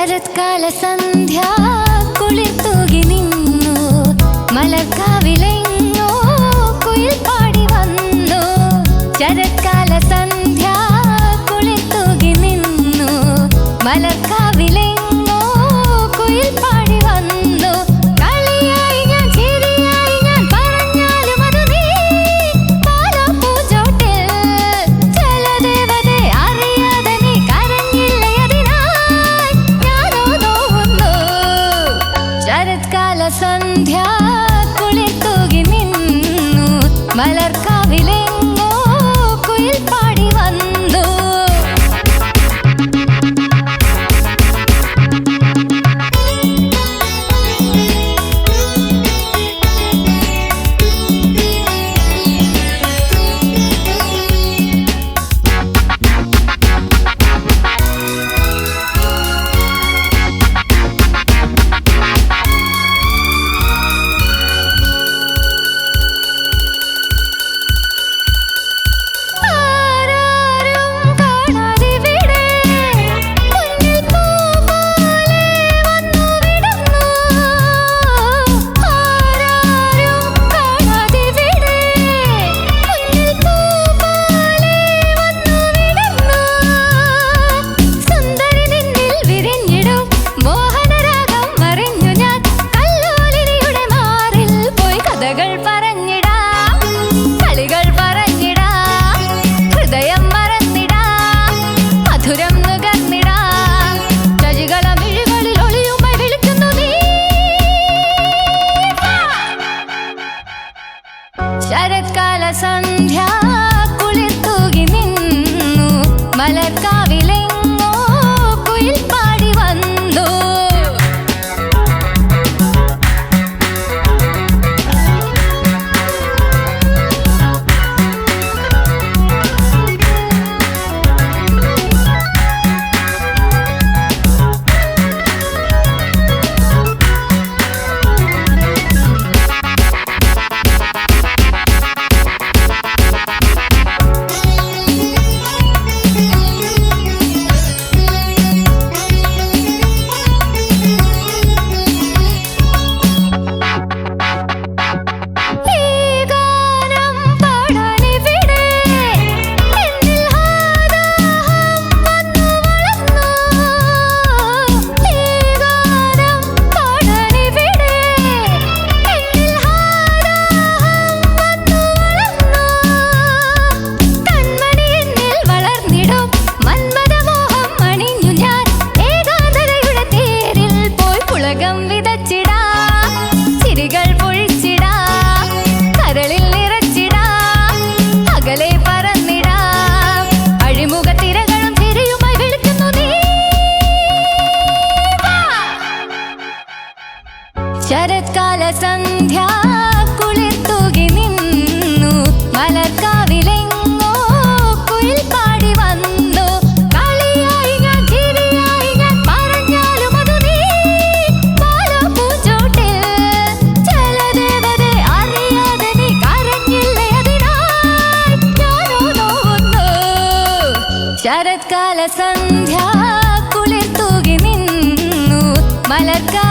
ശരത്കാല സന്ധ്യ കുളിത്തൂകി നിന്നു. മലക്കാവിലെങ്ങോ കുയിൽ പാടി വന്നു. ശരത്കാല സന്ധ്യ കുളിത്തൂകി നിന്നു. മലർക്കാവിലെ alasan மலர்கா മലസന്ധ്യ കുളിർത്തുകി നിന്നു. മലർക്കാ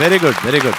వెరీ గుడ్ వెరీ గుడ్